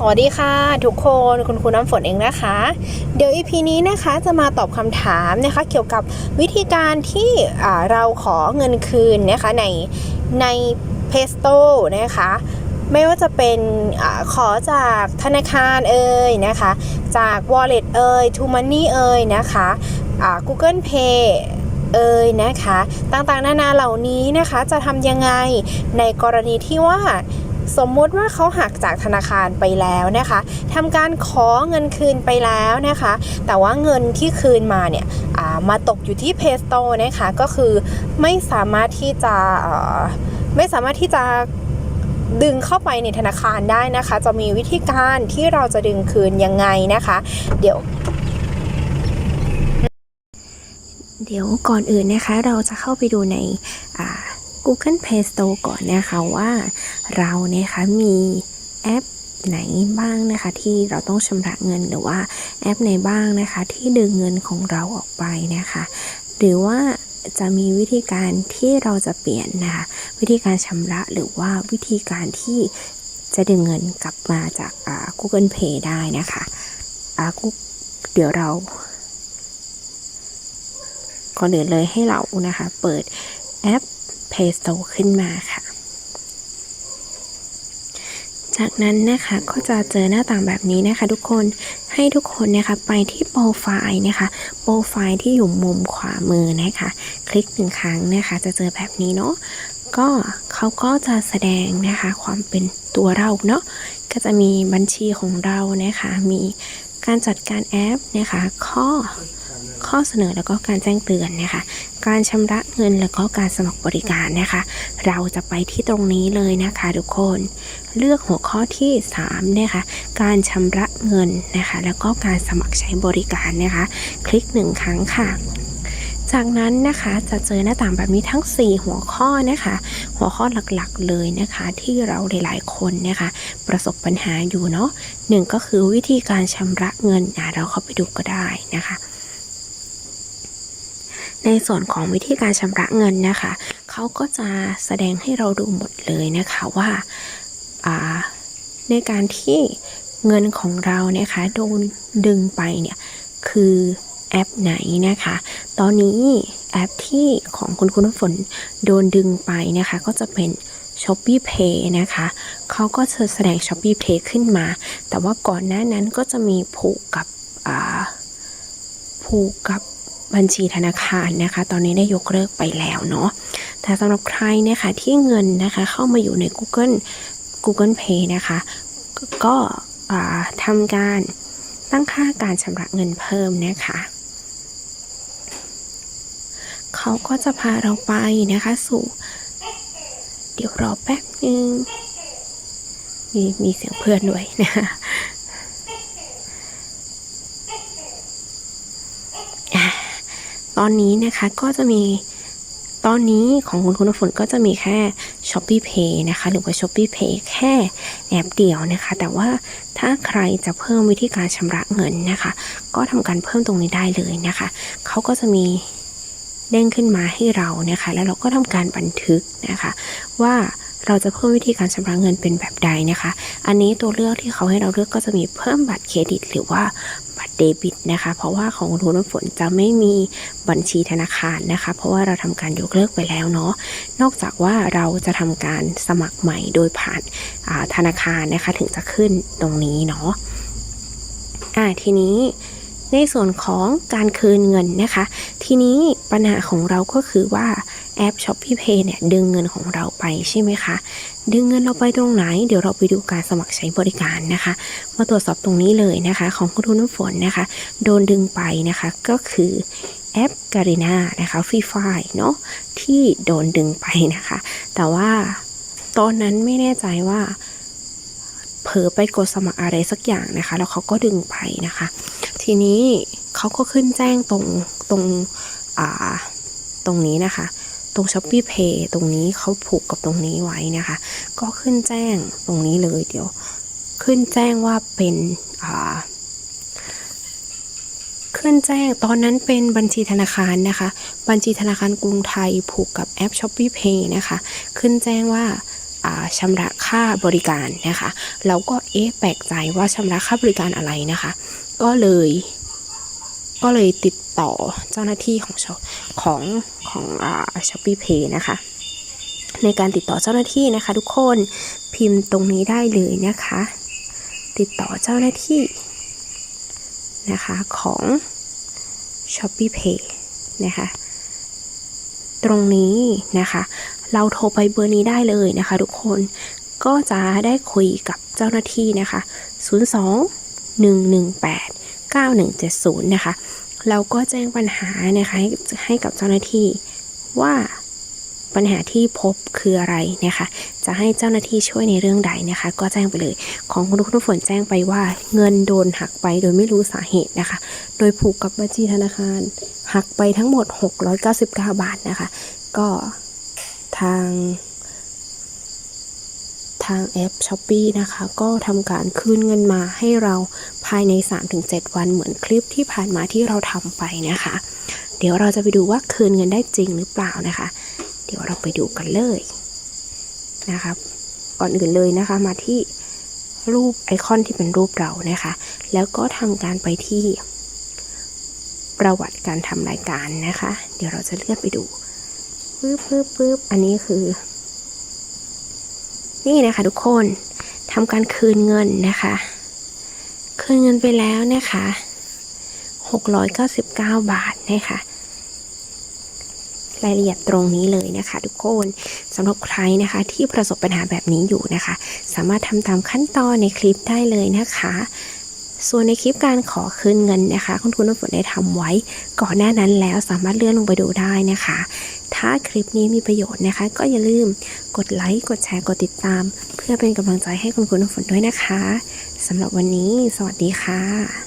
สวัสดีค่ะ ทุกคนคุณครูน้ำฝนเองนะคะ เดี๋ยว EP นี้นะคะจะมาตอบคำถามนะคะ เกี่ยวกับวิธีการที่เราขอเงินคืนนะคะในใน p e s t o นะคะ ไม่ว่าจะเป็นอขอจากธนาคารเอ่ยนะคะ จาก Wallet เอ่ย To Money เอ่ยนะคะอ่า Google Pay เอ่ยนะคะ ต่างๆนานาเหล่านี้นะคะจะทำยังไงในกรณีที่ว่า สมมุติว่าเขาหักจากธนาคารไปแล้วนะคะทำการขอเงินคืนไปแล้วนะคะ แต่ว่าเงินที่คืนมาเนี่ยามาตกอยู่ที่เพสโตนะคะก็คือไม่สามารถที่จะไม่สามารถที่จะดึงเข้าไปในธนาคารได้นะคะ จะมีวิธีการที่เราจะดึงคืนยังไงนะคะ เดี๋ยวเดี๋ยวก่อนอื่นนะคะเราจะเข้าไปดูในอ่า Google Play Store ก่อนนะคะว่าเราเนี่ยคะมีแอปไหนบ้างนะคะที่เราต้องชำระเงินหรือว่าแอปไหนบ้างนะคะ ที่ดึงเงินของเราออกไปนะคะ หรือว่าจะมีวิธีการที่เราจะเปลี่ยนนะคะวิธีการชำระหรือว่าวิธีการที่จะดึงเงินกลับมาจาก Google Pay ได้นะคะอ่า Google เดี๋ยวเราก่อนอื่นเลยให้เรานะคะ เปิดแอป Play Store ขึ้นมาค่ะ จากนั้นนะคะก็จะเจอหน้าต่างแบบนี้นะคะ ทุกคนให้ทุกคนนะคะไปที่โปรไฟล์นะคะโปรไฟล์ที่อยู่มุมขวามือนะคะ คลิกหนึ่งครั้งนะคะ จะเจอแบบนี้เนาะก็เขาก็จะแสดงนะคะ ความเป็นตัวเราเนาะก็จะมีบัญชีของเรานะคะ มีการจัดการแอปนะคะ ข้อ ข้อเสนอแล้วก็การแจ้งเตือนนะคะ การชำระเงินแล้วก็การสมัครบริการนะคะ เราจะไปที่ตรงนี้เลยนะคะทุกคน เลือกหัวข้อที่3นะคะ การชำระเงินนะคะ แล้วก็การสมัครใช้บริการนะคะ คลิกหนึ่งครั้งค่ะจากนั้นนะคะจะเจอหน้าต่างแบบนี้ทั้ง 4 หัวข้อนะคะ หัวข้อหลักๆเลยนะคะ ที่เราหลายๆคนนะคะ ประสบปัญหาอยู่เนาะหนึ่งก็คือวิธีการชำระเงินอะเราเข้าไปดูก็ได้นะคะ ในส่วนของวิธีการชำระเงินนะคะเขาก็จะแสดงให้เราดูหมดเลยนะคะว่าาในการที่เงินของเรานะคะโดนดึงไปเนี่ยคือแอปไหนนะคะ ตอนนี้แอปที่ของคุณคุณฝนโดนดึงไปนะคะ ก็จะเป็น s h o p e e Pay นะคะเขาก็จะแสดง s h o p e e Pay ขึ้นมา แต่ว่าก่อนหน้านั้นก็จะมีผูกกับผูกกับ บัญชีธนาคารนะคะ ตอนนี้ได้ยกเลิกไปแล้วเนาะแต่สำหรับใครนะคะที่เงินนะคะเข้ามาอยู่ใน Google Google Pay นะคะ ก็ทำการตั้งค่าการชำระเงินเพิ่มนะคะเขาก็จะพาเราไปนะคะสู่ เดี๋ยวรอแป๊บนึงมีมีเสียงเพื่อนด้วยนะคะ ตอนนี้นะคะก็จะมีตอนนี้ของคุณคุณฝนก็จะมีแค่ s h o p e e Pay นะคะ หรือว่า s h o p e e Pay แค่แอปเดียวนะคะ แต่ว่าถ้าใครจะเพิ่มวิธีการชำระเงินนะคะ ก็ทำการเพิ่มตรงนี้ได้เลยนะคะ เขาก็จะมีเด้งขึ้นมาให้เรานะคะ แล้วเราก็ทำการบันทึกนะคะ ว่าเราจะเพิ่มวิธีการชำระเงินเป็นแบบใดนะคะ อันนี้ตัวเลือกที่เขาให้เราเลือกก็จะมีเพิ่มบัตรเครดิต หรือว่า เดบิตนะคะ เพราะว่าของคุณน้ำฝนจะไม่มีบัญชีธนาคารนะคะ เพราะว่าเราทำการยกเลิกไปแล้วเนาะนอกจากว่าเราจะทำการสมัครใหม่โดยผ่านาธนาคารนะคะถึงจะขึ้นตรงนี้เนาะอ่าทีนี้ในส่วนของการคืนเงินนะคะ ทีนี้ปัญหาของเราก็คือว่า แอป s h o p e e Pay เนี่ยดึงเงินของเราไปใช่ไหมคะ ดึงเงินเราไปตรงไหน เดี๋ยวเราไปดูการสมัครใช้บริการนะคะ มาตรวจสอบตรงนี้เลยนะคะ ของคุณนน้ำฝนนะคะ โดนดึงไปนะคะก็คือแอปการีนานะคะฟรีไฟเนาะที่โดนดึงไปนะคะ แต่ว่าตอนนั้นไม่แน่ใจว่าเผลอไปกดสมัครอะไรสักอย่างนะคะ แล้วเขาก็ดึงไปนะคะ ทีนี้เขาก็ขึ้นแจ้งตรงตรงอ่าตรงนี้นะคะ ตรง s h o p e e Pay ตรงนี้เขาผูกกับตรงนี้ไว้นะคะ ก็ขึ้นแจ้งตรงนี้เลยเดี๋ยว ขึ้นแจ้งว่าเป็นขึ้นแจ้งตอนนั้นเป็นบัญชีธนาคารนะคะ บัญชีธนาคารกรุงไทยผูกกับแอป s h o p e e Pay นะคะ ขึ้นแจ้งว่าอ่าชำระค่าบริการนะคะ เราก็เอ๊ะแปลกใจว่าชำระค่าบริการอะไรนะคะ ก็เลย ก็เลยติดต่อเจ้าหน้าที่ของของของอ่าช้อปปี้เพย์นะคะ ในการติดต่อเจ้าหน้าที่นะคะ ทุกคนพิมพ์ตรงนี้ได้เลยนะคะ ติดต่อเจ้าหน้าที่นะคะของ s h o p e e Pay นะคะ ตรงนี้นะคะ เราโทรไปเบอร์นี้ได้เลยนะคะ ทุกคนก็จะได้คุยกับเจ้าหน้าที่นะคะ 02 118 9170 นะคะ เราก็แจ้งปัญหานะคะให้ให้กับเจ้าหน้าที่ว่าปัญหาที่พบคืออะไรนะคะ จะให้เจ้าหน้าที่ช่วยในเรื่องใดนะคะ ก็แจ้งไปเลย ของคุณคุณฝนแจ้งไปว่า เงินโดนหักไปโดยไม่รู้สาเหตุนะคะ โดยผูกกับบัญชีธนาคาร หักไปทั้งหมด 699 บาทนะคะ ก็ทาง ทางแอป s h อ p e e นะคะ ก็ทำการคืนเงินมาให้เราภายใน 3-7 วันเหมือนคลิปที่ผ่านมาที่เราทำไปนะคะ เดี๋ยวเราจะไปดูว่าคืนเงินได้จริงหรือเปล่านะคะ เดี๋ยวเราไปดูกันเลยนะครับก่อนอื่นเลยนะคะมาที่รูปไอคอนที่เป็นรูปเรานะคะ แล้วก็ทำการไปที่ ประวัติการทำรายการนะคะ เดี๋ยวเราจะเลื่อนไปดูปึ๊บปึ๊บปึ๊บอันนี้คือ นี่นะคะทุกคนทำการคืนเงินนะคะ คืนเงินไปแล้วนะคะ699 บาทนะคะรายละเอียดตรงนี้เลยนะคะทุกคนสำหรับใครนะคะที่ประสบปัญหาแบบนี้อยู่นะคะ สามารถทำตามขั้นตอนในคลิปได้เลยนะคะ ส่วนในคลิปการขอคืนเงินนะคะ คุณคุณน้ำฝนได้ทำไว้ ก่อนหน้านั้นแล้วสามารถเลื่อนลงไปดูได้นะคะ ถ้าคลิปนี้มีประโยชน์นะคะ ก็อย่าลืมกดไลค์กดแชร์กดติดตาม เพื่อเป็นกำลังใจให้คุณคุณน้ำฝนด้วยนะคะสำหรับวันนี้ สวัสดีค่ะ